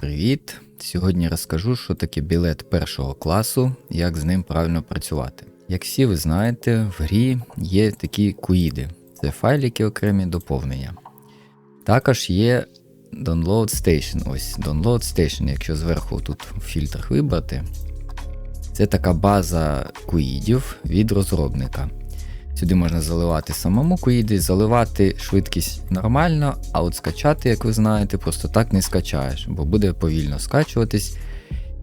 Привіт! Сьогодні розкажу, що таке білет першого класу, як з ним правильно працювати. Як всі ви знаєте, в грі є такі куїди, це файлики окремі доповнення. Також є Download Station. Ось Download Station, якщо зверху тут в фільтрах вибрати, це така база куїдів від розробника. Сюди можна заливати самому куїди, заливати швидкість нормально, а от скачати, як ви знаєте, просто так не скачаєш, бо буде повільно скачуватись.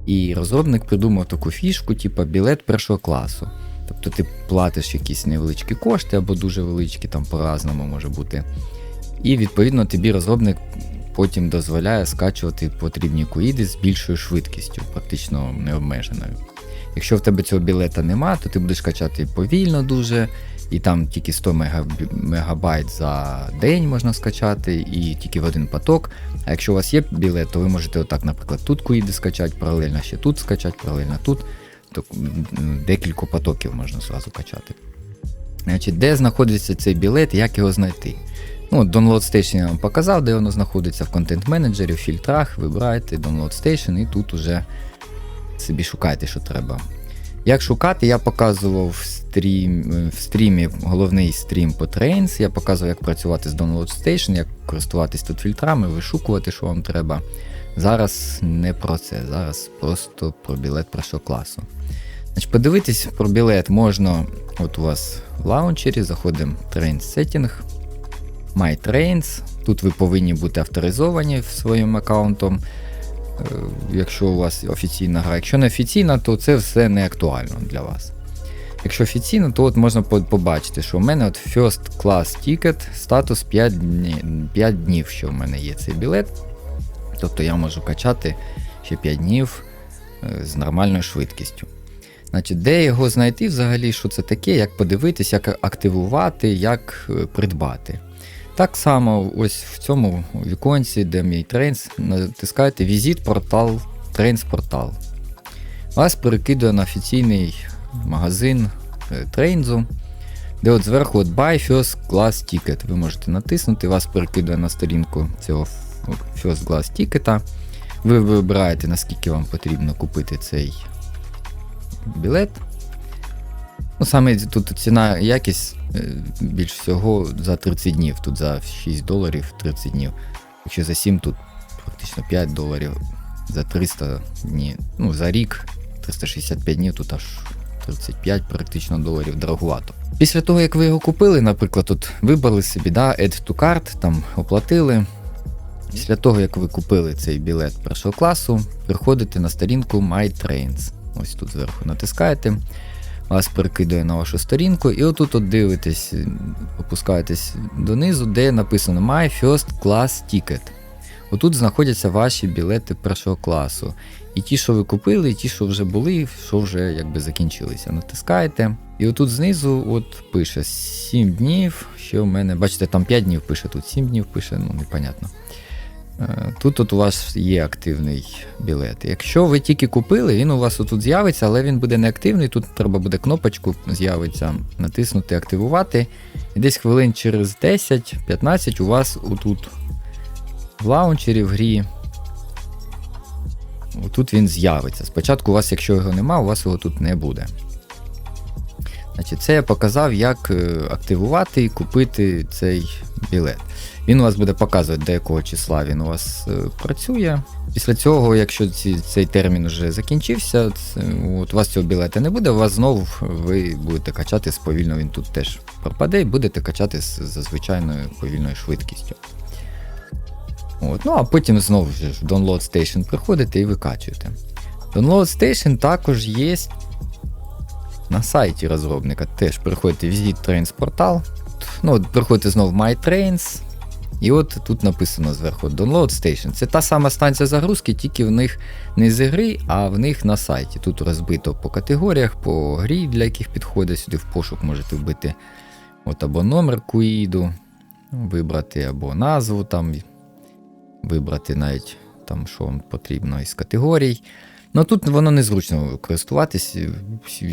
І розробник придумав таку фішку, типу білет першого класу. Тобто ти платиш якісь невеличкі кошти або дуже величкі, там по-разному може бути. І відповідно тобі розробник потім дозволяє скачувати потрібні куїди з більшою швидкістю, практично необмеженою. Якщо в тебе цього білета нема, то ти будеш качати повільно дуже, і там тільки 100 мегаб- мегабайт за день можна скачати, і тільки в один поток. А якщо у вас є білет, то ви можете отак, наприклад, тут куїди скачати, паралельно ще тут скачати, паралельно тут. То декілька потоків можна зразу качати. Значить, де знаходиться цей білет, як його знайти? Ну, Download Station я вам показав, де воно знаходиться в контент-менеджері, в фільтрах, вибираєте Download Station і тут уже собі шукайте, що треба. Як шукати, я показував в, стрім, в стрімі головний стрім по Trains, я показував, як працювати з Download Station, як користуватись тут фільтрами, вишукувати, що вам треба. Зараз не про це, зараз просто про білет першого класу. Значить, подивитись про білет можна от у вас в лаунчері, заходимо в Trains Setting, My Trains. Тут ви повинні бути авторизовані своїм аккаунтом, е, якщо у вас офіційна гра. Якщо не офіційна, то це все не актуально для вас. Якщо офіційно, то от можна побачити, що у мене от First Class Ticket, статус 5 днів, 5 днів, що в мене є цей білет. Тобто я можу качати ще 5 днів е, з нормальною швидкістю. Значить, де його знайти взагалі, що це таке, як подивитись, як активувати, як е, придбати. Так само, ось в цьому віконці, де мій трейнс, натискаєте Візит портал, Трейнс портал. Вас перекидує на офіційний магазин е, Трейнзу, де от зверху от Buy First Class Ticket. Ви можете натиснути, вас перекидує на сторінку цього First Class Ticket. Ви вибираєте, наскільки вам потрібно купити цей білет. Ну, саме тут ціна якість е, більш всього за 30 днів, тут за 6 доларів 30 днів. Якщо за 7, тут практично 5 доларів, за 300 днів, ну за рік 365 днів, тут аж 35 практично доларів дорогувато. Після того, як ви його купили, наприклад, тут вибрали собі да, Add to Cart, там оплатили. Після того, як ви купили цей білет першого класу, приходите на сторінку My Trains. Ось тут зверху натискаєте, вас перекидує на вашу сторінку, і отут от дивитесь, опускаєтесь донизу, де написано My First Class Ticket. Отут знаходяться ваші білети першого класу. І ті, що ви купили, і ті, що вже були, що вже якби закінчилися. Натискаєте. І отут знизу от пише 7 днів. Що в мене, бачите, там 5 днів пише, тут 7 днів пише, ну непонятно. Е, Тут от у вас є активний білет. Якщо ви тільки купили, він у вас отут з'явиться, але він буде неактивний. Тут треба буде кнопочку з'явиться, натиснути Активувати. І десь хвилин через 10-15 у вас отут в лаунчері в грі. Тут він з'явиться. Спочатку у вас, якщо його нема, у вас його тут не буде. Значить, Це я показав, як е, активувати і купити цей білет. Він у вас буде показувати, до якого числа він у вас е, працює. Після цього, якщо ці, цей термін вже закінчився, це, от, у вас цього білета не буде, у вас знову ви будете качати сповільно, він тут теж пропаде, і будете качати з, звичайною повільною швидкістю. От, ну а потім знову ж в Download Station приходите і викачуєте. Download Station також є на сайті розробника. Теж приходите в Visit Trains портал. Ну, приходите знову в My Trains. І от тут написано зверху Download Station. Це та сама станція загрузки, тільки в них не з гри, а в них на сайті. Тут розбито по категоріях, по грі, для яких підходить. Сюди в пошук можете вбити от або номер куїду, вибрати, або назву, там, вибрати навіть там, що вам потрібно із категорій. Ну тут воно незручно користуватись.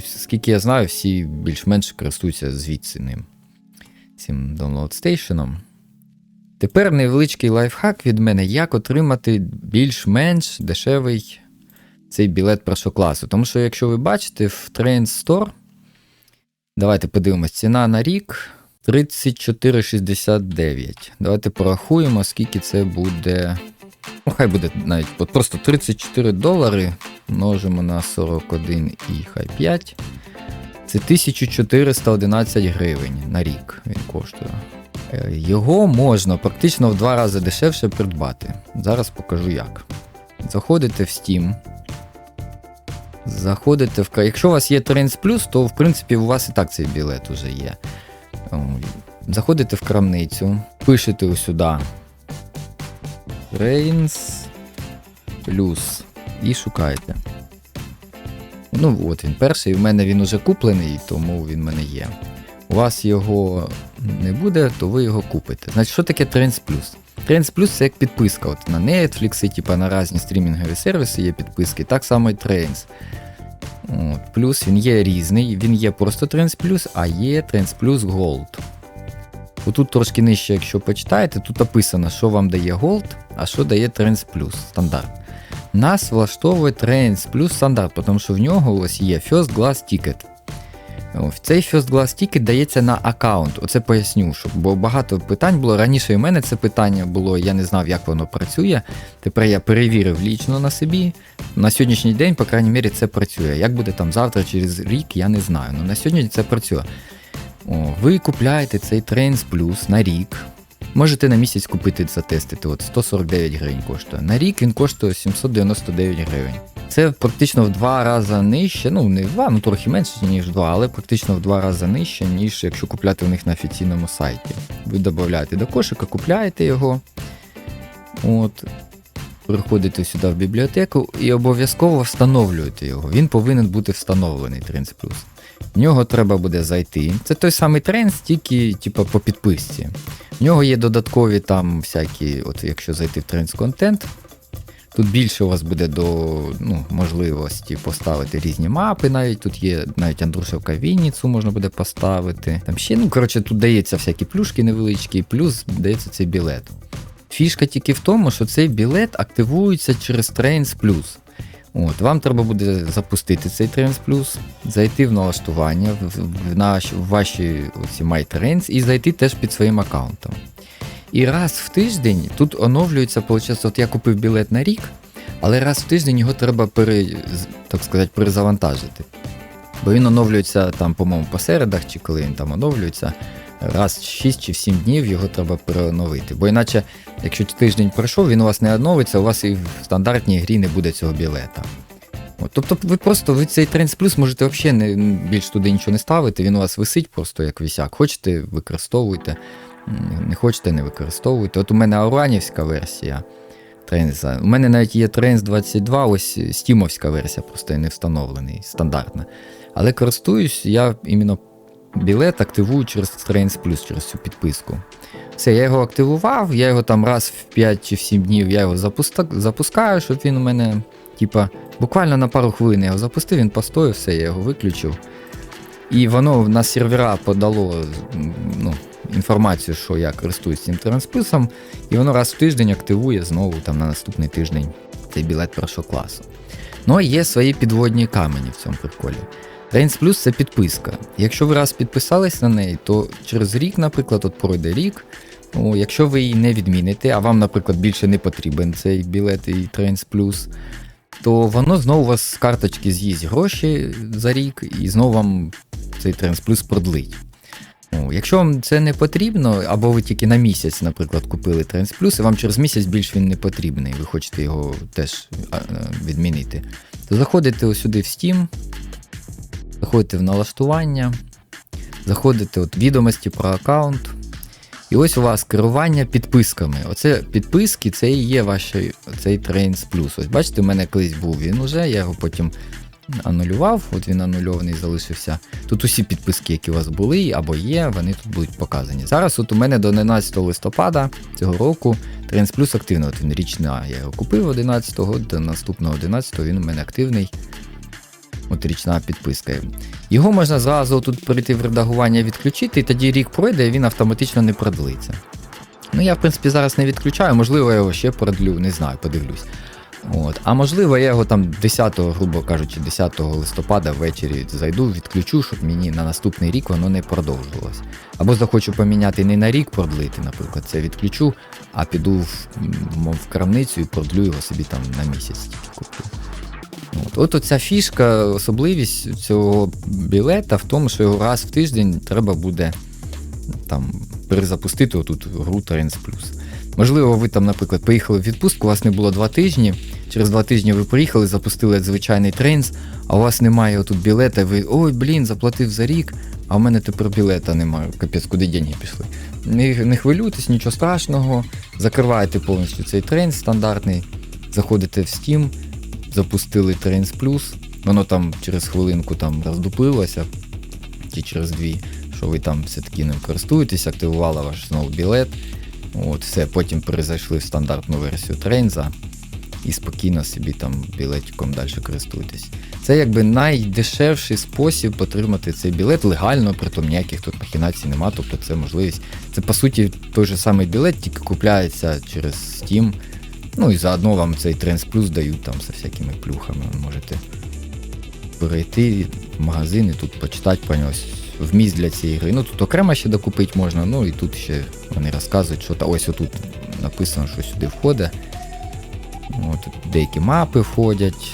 Скільки я знаю, всі більш-менш користуються звідси ним. Цим Download Station. Тепер невеличкий лайфхак від мене, як отримати більш-менш дешевий цей білет першого класу. Тому що, якщо ви бачите, в Train Store, давайте подивимось, ціна на рік 34,69. Давайте порахуємо, скільки це буде. Ну, хай буде навіть просто 34 долари множимо на 41 і хай 5. Це 1411 гривень на рік він коштує. Е, Його можна практично в два рази дешевше придбати. Зараз покажу як. Заходите в Steam. Заходите в Якщо у вас є Trains Plus, то в принципі у вас і так цей білет уже є. Заходите в крамницю, пишете сюди Trains Plus і шукаєте. Ну, от він перший, в мене він уже куплений, тому він в мене є. У вас його не буде, то ви його купите. Значить, що таке Trends Plus? Trends Plus це як підписка. От на Netflix, типа на різні стрімінгові сервіси є підписки, так само і Trends. От, плюс він є різний, він є просто Trends Plus, а є Trends Plus Gold. Отут трошки нижче, якщо почитаєте, тут написано, що вам дає Gold, а що дає Trends Plus стандарт. Нас влаштовує Trends Plus стандарт, тому що в нього ось є First Class Ticket. Цей First Class Ticket дається на аккаунт. Оце поясню, щоб, бо багато питань було. Раніше і в мене це питання було, я не знав, як воно працює. Тепер я перевірив лічно на собі. На сьогоднішній день, по крайній мірі, це працює. Як буде там завтра, через рік, я не знаю. Ну на сьогодні це працює. О, ви купляєте цей Trains Plus на рік. Можете на місяць купити затестити. От 149 гривень коштує. На рік він коштує 799 гривень. Це практично в два рази нижче, ну не в два, ну трохи менше, ніж в два, але практично в два рази нижче, ніж якщо купляти у них на офіційному сайті. Ви додаєте до кошика, купляєте його. От. Приходите сюди в бібліотеку і обов'язково встановлюєте його. Він повинен бути встановлений Trends Plus. В нього треба буде зайти. Це той самий Trends, тільки типу, по підписці. В нього є додаткові там всякі, от якщо зайти в Trends Content, Тут більше у вас буде до ну, можливості поставити різні мапи, навіть тут є навіть Андрушевка Вінницю можна буде поставити. Там ще, ну коротше, тут дається всякі плюшки невеличкі, плюс дається цей білет. Фішка тільки в тому, що цей білет активується через Trains Plus. От, Вам треба буде запустити цей Trains Plus, зайти в налаштування, в, наш, в ваші оці My Trains і зайти теж під своїм аккаунтом. І раз в тиждень тут оновлюється, от я купив білет на рік, але раз в тиждень його треба пере, так сказати, перезавантажити. Бо він оновлюється там, по-моєму, по середах, чи коли він там оновлюється, раз в 6 чи в 7 днів його треба переоновити. Бо іначе, якщо тиждень пройшов, він у вас не оновиться, у вас і в стандартній грі не буде цього білета. От, тобто ви просто ви цей Trends Plus можете взагалі не, більш туди нічого не ставити, він у вас висить просто як висяк. Хочете, використовуйте. Не хочете, не використовуйте. От у мене ауранівська версія Тренза. У мене навіть є Тренз 22, ось стімовська версія, просто не встановлений, стандартна. Але користуюсь, я іменно білет активую через Trains Plus, через цю підписку. Все, я його активував, я його там раз в 5 чи в 7 днів я його запуска... запускаю, щоб він у мене, типа, буквально на пару хвилин я його запустив, він постояв, все, я його виключив. І воно на сервера подало ну, інформацію, що я користуюсь цим трансписом, і воно раз в тиждень активує знову там на наступний тиждень цей білет першого класу. Ну є свої підводні камені в цьому приколі. Trains Plus це підписка. Якщо ви раз підписались на неї, то через рік, наприклад, от пройде рік. Ну, якщо ви її не відміните, а вам, наприклад, більше не потрібен цей білет і Trains Plus, то воно знову у вас з карточки з'їсть гроші за рік, і знову вам цей Trains Plus продлить. Ну, Якщо вам це не потрібно, або ви тільки на місяць, наприклад, купили Trends Plus, і вам через місяць більш він не потрібний, ви хочете його теж відмінити, то заходите сюди в Steam, заходите в налаштування, заходите от відомості про аккаунт. І ось у вас керування підписками. Оце підписки, це і є ваш цей Trains Plus. Ось бачите, у мене колись був він уже, я його потім анулював, от він анульований залишився. Тут усі підписки, які у вас були або є, вони тут будуть показані. Зараз от у мене до 11 листопада цього року Trends Plus активний. От він річна, я його купив 11-го, до наступного 11-го він у мене активний. От річна підписка. Його можна зразу тут перейти в редагування відключити, і тоді рік пройде, і він автоматично не продлиться. Ну, я, в принципі, зараз не відключаю, можливо, я його ще продлю, не знаю, подивлюсь. От. А можливо, я його там 10, грубо кажучи, 10 листопада ввечері зайду, відключу, щоб мені на наступний рік воно не продовжувалось. Або захочу поміняти не на рік продлити, наприклад, це відключу, а піду в, в крамницю і продлю його собі там на місяць. От, оця фішка, особливість цього білета в тому, що його раз в тиждень треба буде там перезапустити отут гру Terence Plus. Можливо, ви там, наприклад, поїхали в відпустку, у вас не було два тижні. Через два тижні ви приїхали, запустили звичайний трейнс, а у вас немає отут білета, і ви ой, блін, заплатив за рік, а в мене тепер білета немає. Капець, куди деньги пішли. Не, не хвилюйтесь, нічого страшного. Закриваєте повністю цей трейнс стандартний, заходите в Steam, запустили Trains Plus, воно там через хвилинку там роздуплилося, чи через дві, що ви там все-таки ним користуєтесь, активували ваш знову білет. От, все, потім перезайшли в стандартну версію Трейнза і спокійно собі там білетиком далі користуєтесь. Це якби найдешевший спосіб отримати цей білет легально, притом ніяких тут махінацій нема, тобто це можливість. Це по суті той же самий білет, тільки купляється через Steam. Ну і заодно вам цей Trends Plus дають там з всякими плюхами. Можете перейти в магазин і тут почитати про нього вміст для цієї гри. Ну тут окремо ще докупити можна, ну і тут ще вони розказують, що та ось отут написано, що сюди входить. От, деякі мапи входять,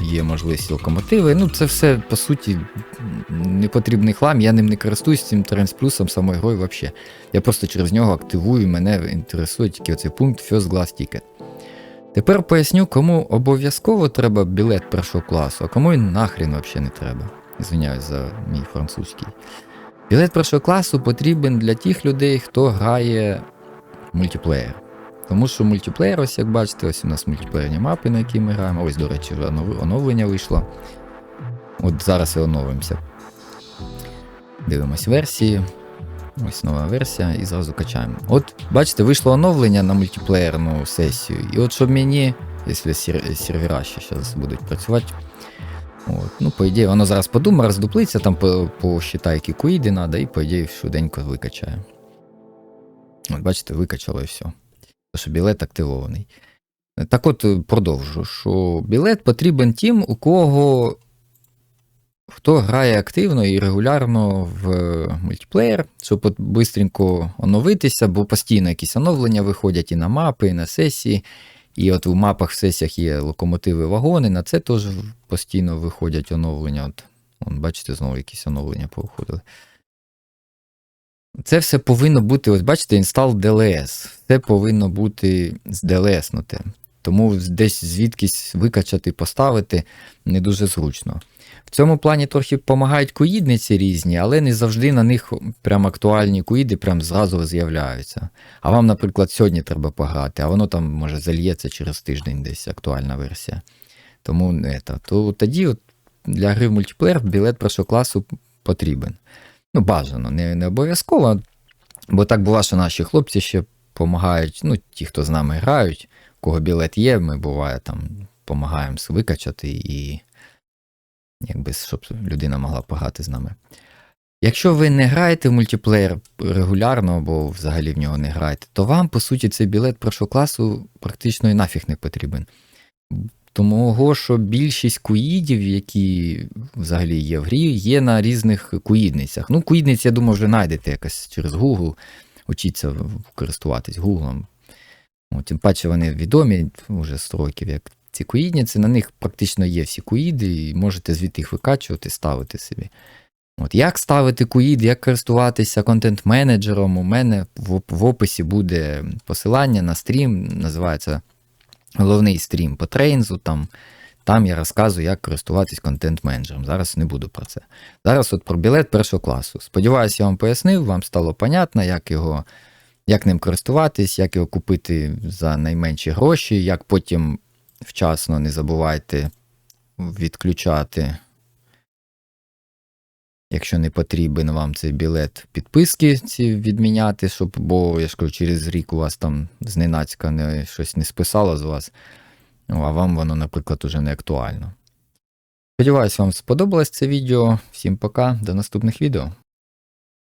є можливість локомотиви. Ну, це все, по суті, непотрібний хлам. Я ним не користуюсь цим Plus самою грою взагалі. Я просто через нього активую, мене інтересує тільки оцей пункт First Glass Ticket. Тепер поясню, кому обов'язково треба білет першого класу, а кому він нахрін взагалі не треба. Звиняюсь за мій французький. Білет першого класу потрібен для тих людей, хто грає мультиплеєр. Тому що мультиплеєр, ось як бачите, ось у нас мультиплеєрні мапи, на які ми граємо. Ось, до речі, вже оновлення вийшло. От зараз і оновимося. Дивимось версії. Ось нова версія і зразу качаємо. От, бачите, вийшло оновлення на мультиплеєрну сесію. І от щоб мені, якщо сер- сервера ще зараз будуть працювати. От, ну, по ідеї, воно зараз подумає, роздуплиться, там по- посчитає, які куїди треба, і по ідеї швиденько викачає. От, бачите, викачало і все. Що білет активований. Так от е, продовжу, що білет потрібен тим, у кого хто грає активно і регулярно в е, мультиплеєр, щоб бистренько оновитися, бо постійно якісь оновлення виходять і на мапи, і на сесії. І от в мапах в сесіях є локомотиви, вагони, на це теж постійно виходять оновлення. От, бачите, знову якісь оновлення повиходили. Це все повинно бути, ось бачите, інстал DLS. Це повинно бути зделеснуте. Тому десь звідкись викачати, поставити не дуже зручно. В цьому плані трохи допомагають куїдниці різні, але не завжди на них прям актуальні куїди прям зразу з'являються. А вам, наприклад, сьогодні треба пограти, а воно там може зальється через тиждень десь актуальна версія. Тому не. То тоді от для гри в мультиплеєр білет першого класу потрібен. Ну, бажано, не, не обов'язково, бо так буває, що наші хлопці ще допомагають, ну, ті, хто з нами грають, у кого білет є, ми буває там допомагаємо викачати і якби, щоб людина могла пограти з нами. Якщо ви не граєте в мультиплеєр регулярно або взагалі в нього не граєте, то вам, по суті, цей білет першого класу практично і нафіг не потрібен. Тому що більшість куїдів, які взагалі є в грі, є на різних куїдницях. Ну, куїдниць, я думаю, вже знайдете якось через Google, учіться користуватись Google. Тим паче вони відомі вже з років, як ці куїдниці, на них практично є всі куїди, і можете звідти їх викачувати, ставити собі. От Як ставити куїд, як користуватися контент-менеджером, у мене в описі буде посилання на стрім, називається головний стрім по трейнзу. Там там я розказую, як користуватись контент-менеджером. Зараз не буду про це. Зараз от про білет першого класу. Сподіваюся, я вам пояснив, вам стало понятно, як його, як ним користуватись, як його купити за найменші гроші, як потім вчасно не забувайте відключати. Якщо не потрібен вам цей білет, підписки ці відміняти, щоб, бо я ж кажу, через рік у вас там зненацька не, щось не списало з вас, ну, а вам воно, наприклад, уже не актуально. Сподіваюсь, вам сподобалось це відео. Всім пока, до наступних відео.